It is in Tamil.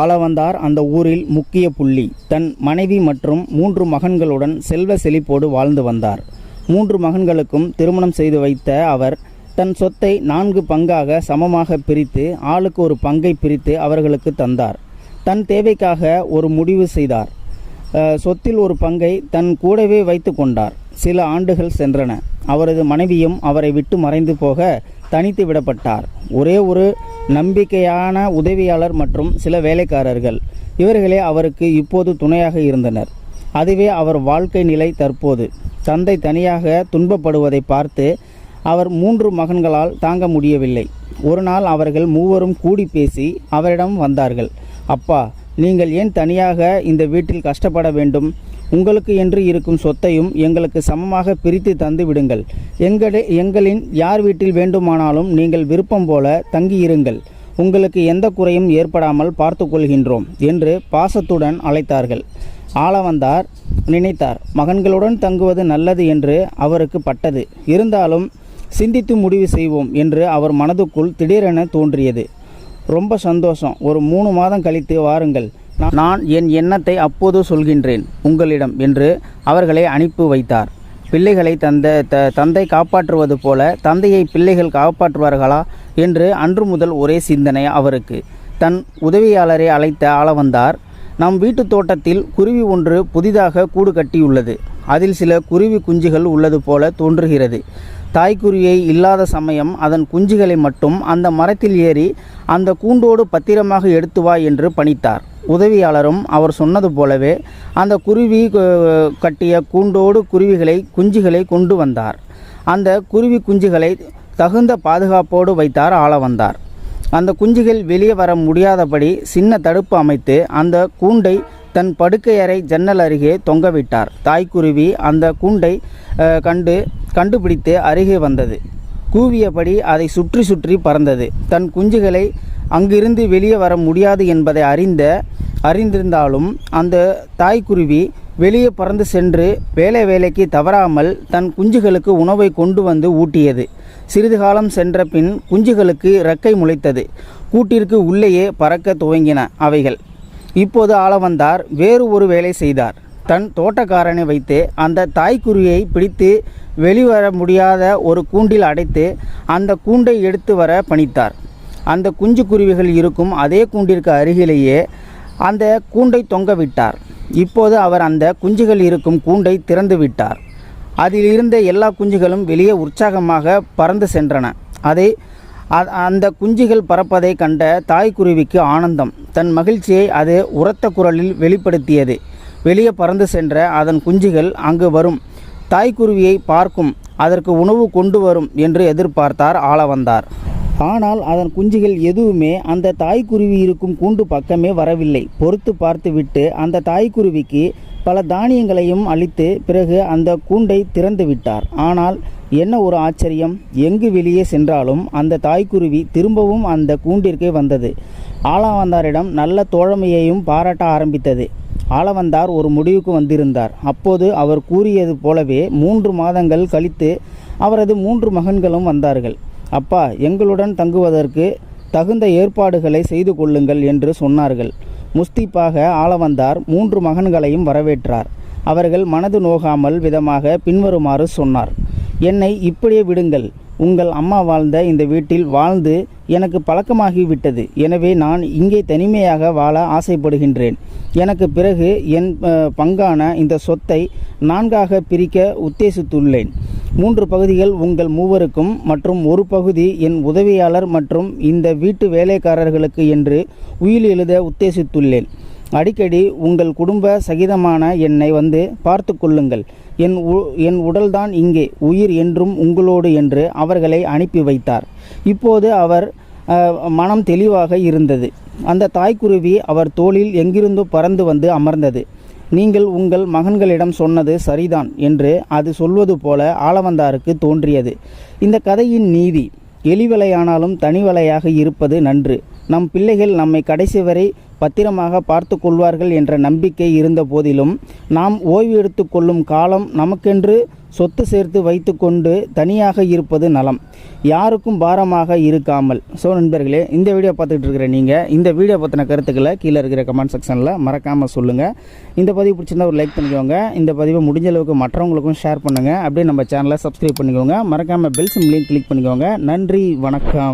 ஆளவந்தார் அந்த ஊரில் முக்கிய புள்ளி. தன் மனைவி மற்றும் மூன்று மகன்களுடன் செல்வ செழிப்போடு வாழ்ந்து வந்தார். மூன்று மகன்களுக்கும் திருமணம் செய்து வைத்த அவர் தன் சொத்தை நான்கு பங்காக சமமாக பிரித்து ஆளுக்கு ஒரு பங்கை பிரித்து அவர்களுக்கு தந்தார். தன் தேவைக்காக ஒரு முடிவு செய்தார். சொத்தில் ஒரு பங்கை தன் கூடவே வைத்து கொண்டார். சில ஆண்டுகள் சென்றன. அவரது மனைவியும் அவரை விட்டு மறைந்து போக தனித்து விடப்பட்டார். ஒரே ஒரு நம்பிக்கையான உதவியாளர் மற்றும் சில வேலைக்காரர்கள். இவர்களே அவருக்கு இப்போது துணையாக இருந்தனர். அதுவே அவர் வாழ்க்கை நிலை தற்போது. தந்தை தனியாக துன்பப்படுவதை பார்த்து அவர் மூன்று மகன்களால் தாங்க முடியவில்லை. ஒரு நாள் அவர்கள் மூவரும் கூடி பேசி அவரிடம் வந்தார்கள். அப்பா நீங்கள் ஏன் தனியாக இந்த வீட்டில் கஷ்டப்பட வேண்டும்? உங்களுக்கு என்று இருக்கும் சொத்தையும் எங்களுக்கு சமமாக பிரித்து தந்து விடுங்கள். எங்களே எங்களின் யார் வீட்டில் வேண்டுமானாலும் நீங்கள் விருப்பம் போல தங்கியிருங்கள். உங்களுக்கு எந்த குறையும் ஏற்படாமல் பார்த்து கொள்கின்றோம் என்று பாசத்துடன் அழைத்தார்கள். ஆளவந்தார் நினைத்தார் மகன்களுடன் தங்குவது நல்லது என்று அவருக்கு பட்டது. இருந்தாலும் சிந்தித்து முடிவு செய்வோம் என்று அவர் மனதுக்குள் திடீரென தோன்றியது. ரொம்ப சந்தோஷம். ஒரு மூணு மாதம் கழித்து வாருங்கள். நான் என் எண்ணத்தை அப்போது சொல்கின்றேன். உங்களிடம் என்று அவர்களை அனுப்பி வைத்தார். பிள்ளைகளை தந்த த தந்தை காப்பாற்றுவது போல தந்தையை பிள்ளைகள் காப்பாற்றுவார்களா என்று அன்று முதல் ஒரே சிந்தனை அவருக்கு. தன் உதவியாளரை அழைத்த ஆளவந்தார். நம் வீட்டுத் தோட்டத்தில் குருவி ஒன்று புதிதாக கூடு கட்டியுள்ளது. அதில் சில குருவி குஞ்சுகள் உள்ளது போல தோன்றுகிறது. தாய்க்குருவியை இல்லாத சமயம் அதன் குஞ்சுகளை மட்டும் அந்த மரத்தில் ஏறி அந்த கூண்டோடு பத்திரமாக எடுத்து வா என்று பணித்தார். உதவியாளரும் அவர் சொன்னது போலவே அந்த குருவி கட்டிய கூண்டோடு குருவிகளை குஞ்சுகளை கொண்டு வந்தார். அந்த குருவி குஞ்சுகளை தகுந்த பாதுகாப்போடு வைத்தார் ஆள வந்தார் அந்த குஞ்சுகள் வெளியே வர முடியாதபடி சின்ன தடுப்பு அமைத்து அந்த கூண்டை தன் படுக்கையறை ஜன்னல் அருகே தொங்கவிட்டார் தாய்க்குருவி அந்த கூண்டை கண்டு கண்டுபிடித்து அருகே வந்தது. கூவியபடி அதை சுற்றி சுற்றி பறந்தது. தன் குஞ்சுகளை அங்கிருந்து வெளியே வர முடியாது என்பதை அறிந்த அறிந்திருந்தாலும் அந்த தாய்க்குருவி வெளியே பறந்து சென்று வேலை வேலைக்கு தவறாமல் தன் குஞ்சுகளுக்கு உணவை கொண்டு வந்து ஊட்டியது. சிறிது காலம் சென்ற பின் குஞ்சுகளுக்கு இறக்கை முளைத்தது. கூட்டிற்கு உள்ளேயே பறக்க துவங்கின அவைகள். இப்போது ஆளவந்தார் வேறு ஒரு வேலை செய்தார். தன் தோட்டக்காரனை வைத்து அந்த தாய்க்குருவியை பிடித்து வெளிவர முடியாத ஒரு கூண்டில் அடைத்து அந்த கூண்டை எடுத்து வர பணித்தார். அந்த குஞ்சு குருவிகள் இருக்கும் அதே கூண்டிற்கு அருகிலேயே அந்த கூண்டை தொங்க விட்டார். இப்போது அவர் அந்த குஞ்சுகள் இருக்கும் கூண்டை திறந்து விட்டார். அதில் இருந்த எல்லா குஞ்சுகளும் வெளியே உற்சாகமாக பறந்து சென்றன. அதை அந்த குஞ்சுகள் பறப்பதை கண்ட தாய்க்குருவிக்கு ஆனந்தம். தன் மகிழ்ச்சியை அது உரத்த குரலில் வெளிப்படுத்தியது. வெளியே பறந்து சென்ற அதன் குஞ்சுகள் அங்கு வரும். தாய்க்குருவியை பார்க்கும் அதற்கு உணவு கொண்டு வரும் என்று எதிர்பார்த்தார் ஆளவந்தார். ஆனால் அதன் குஞ்சுகள் எதுவுமே அந்த தாய்க்குருவி இருக்கும் கூண்டு பக்கமே வரவில்லை. பொறுத்து பார்த்துவிட்டு அந்த தாய்க்குருவிக்கு பல தானியங்களையும் அளித்து பிறகு அந்த கூண்டை திறந்து விட்டார். ஆனால் என்ன ஒரு ஆச்சரியம்? எங்கு வெளியே சென்றாலும் அந்த தாய்க்குருவி திரும்பவும் அந்த கூண்டிற்கே வந்தது. ஆளாவந்தாரிடம் நல்ல தோழமையையும் பாராட்ட ஆரம்பித்தது. ஆளவந்தார் ஒரு முடிவுக்கு வந்திருந்தார். அப்போது அவர் கூறியது போலவே மூன்று மாதங்கள் கழித்து அவரது மூன்று மகன்களும் வந்தார்கள். அப்பா எங்களுடன் தங்குவதற்கு தகுந்த ஏற்பாடுகளை செய்து கொள்ளுங்கள் என்று சொன்னார்கள். முஸ்திப்பாக ஆளவந்தார் மூன்று மகன்களையும் வரவேற்றார். அவர்கள் மனது நோகாமல் விதமாக பின்வருமாறு சொன்னார். என்னை இப்படியே விடுங்கள். உங்கள் அம்மா வாழ்ந்த இந்த வீட்டில் வாழ்ந்து எனக்கு பழக்கமாகிவிட்டது. எனவே நான் இங்கே தனிமையாக வாழ ஆசைப்படுகின்றேன். எனக்கு பிறகு என் பங்கான இந்த சொத்தை நான்காக பிரிக்க உத்தேசித்துள்ளேன். மூன்று பகுதிகள் உங்கள் மூவருக்கும் மற்றும் ஒரு பகுதி என் உதவியாளர் மற்றும் இந்த வீட்டு வேலைக்காரர்களுக்கு என்று உயில் எழுத உத்தேசித்துள்ளேன். அடிக்கடி உங்கள் குடும்ப சகிதமான என்னை வந்து பார்த்து கொள்ளுங்கள். என் உ- என் உடல்தான் இங்கே உயிர் என்றும் உங்களோடு என்று அவர்களை அனுப்பி வைத்தார். இப்போது அவர் மனம் தெளிவாக இருந்தது. அந்த தாய்க்குருவி அவர் தோளில் எங்கிருந்தோ பறந்து வந்து அமர்ந்தது. நீங்கள் உங்கள் மகன்களிடம் சொன்னது சரிதான் என்று அது சொல்வது போல ஆளவந்தாருக்கு தோன்றியது. இந்த கதையின் நீதி எலிவலையானாலும் தனிவலையாக இருப்பது நன்று. நம் பிள்ளைகள் நம்மை கடைசி வரை பத்திரமாக பார்த்து கொள்வார்கள் என்ற நம்பிக்கை இருந்த போதிலும் நாம் ஓய்வு எடுத்து கொள்ளும் காலம் நமக்கென்று சொத்து சேர்த்து வைத்துக்கொண்டு தனியாக இருப்பது நலம். யாருக்கும் பாரமாக இருக்காமல். ஸோ நண்பர்களே இந்த வீடியோ பார்த்துக்கிட்டு இருக்கிற நீங்கள் இந்த வீடியோ பற்றின கருத்துக்களை கீழே இருக்கிற கமெண்ட் செக்ஷனில் மறக்காமல் சொல்லுங்கள் இந்த பதிவு பிடிச்சிருந்தா ஒரு லைக் பண்ணிக்கோங்க. இந்த பதிவை முடிஞ்ச அளவுக்கு மற்றவங்களுக்கும் ஷேர் பண்ணுங்கள் அப்படியே நம்ம சேனலை சப்ஸ்கிரைப் பண்ணிக்கோங்க. மறக்காமல் பெல் சிம்லையும் கிளிக் பண்ணிக்கோங்க. நன்றி வணக்கம்.